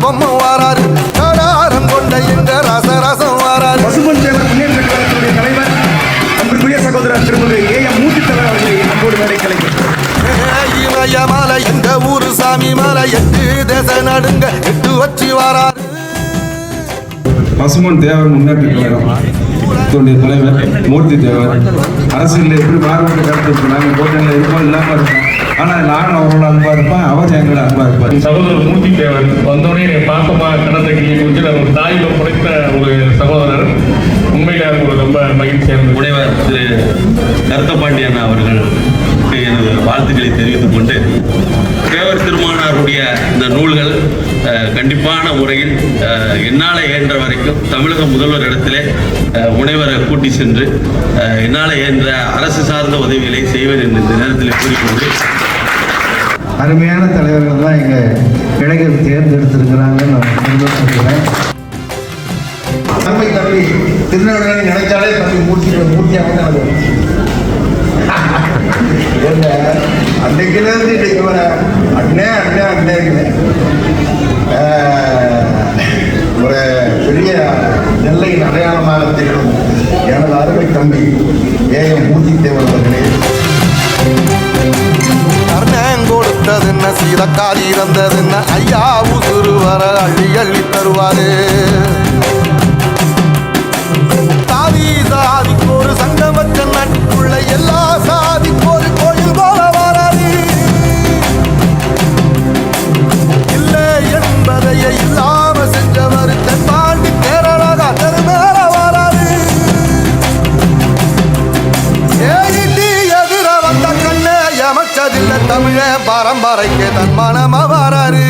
பிரபம் வாராரு. கடாரம் கொண்ட இந்த ரசரசம் வாராரு. பசுமன் தேவர் முன்னேற்ற கழகத்துடைய தலைவர் அன்புக்குரிய சகோதரர் திருமதி ஏ ஊரு சாமி மலை எட்டு தேச நடுங்க எட்டு வச்சு வாராரு. பசுமன் தேவர் முன்னேற்ற தலைவர் மூர்த்தி தேவர். அரசியலில் எப்படி மாறுபட்ட கருத்து இருக்கிறாங்க கூட்டணியில் இருப்போம் இல்லாமல் இருப்போம். ஆனால் நான் அவரோட அன்பாக இருப்பேன் அவர் எங்களோட அன்பாக இருப்பார். சகோதரர் மூர்த்தி தேவர் வந்தோட குறித்து நான் ஒரு சகோதரர். உண்மையிலே ஒரு ரொம்ப மகிழ்ச்சியாக முனைவர் திரு கருத்தபாண்டியன் அவர்களுக்கு எனது வாழ்த்துக்களை தெரிவித்துக் கொண்டு தேவர் திருமானாருடைய இந்த நூல்கள் கண்டிப்பான முறையில் என்னால் இயன்ற வரைக்கும் தமிழக முதல்வர் இடத்திலே முனைவரை கூட்டி சென்று என்னால் இயன்ற அரசு சார்ந்த உதவிகளை செய்வேன் என்று இந்த நேரத்தில் கூறிக்கொண்டு அருமையான தலைவர்கள் தான் எங்கள் இளைஞர் தேர்ந்தெடுத்திருக்கிறாங்கன்னு நான் சந்தோஷப்படுறேன் தம்பி தம்பி திருநெல்வேலி நினைச்சாலே தம்பி மூர்த்தி மூர்த்தியாக வந்து எனக்கு அன்னைக்கிலேருந்து இன்னைக்கு வர. அண்ணே அண்ணே அண்ணேங்க ஒரு பெரிய நெல்லையின் அடையாளமாக திகழும் எனது அருமை தம்பி ஏஎம் மூர்த்தி தேவர் அவர்களே. கர்ணன் கொடுத்தது என்ன சீதக்காரி இறந்தது என்ன ஐயா உசுறு வர அள்ளி அள்ளி தருவாரு. தமிழ பரம்பரைக்கு தன் மனம வராரு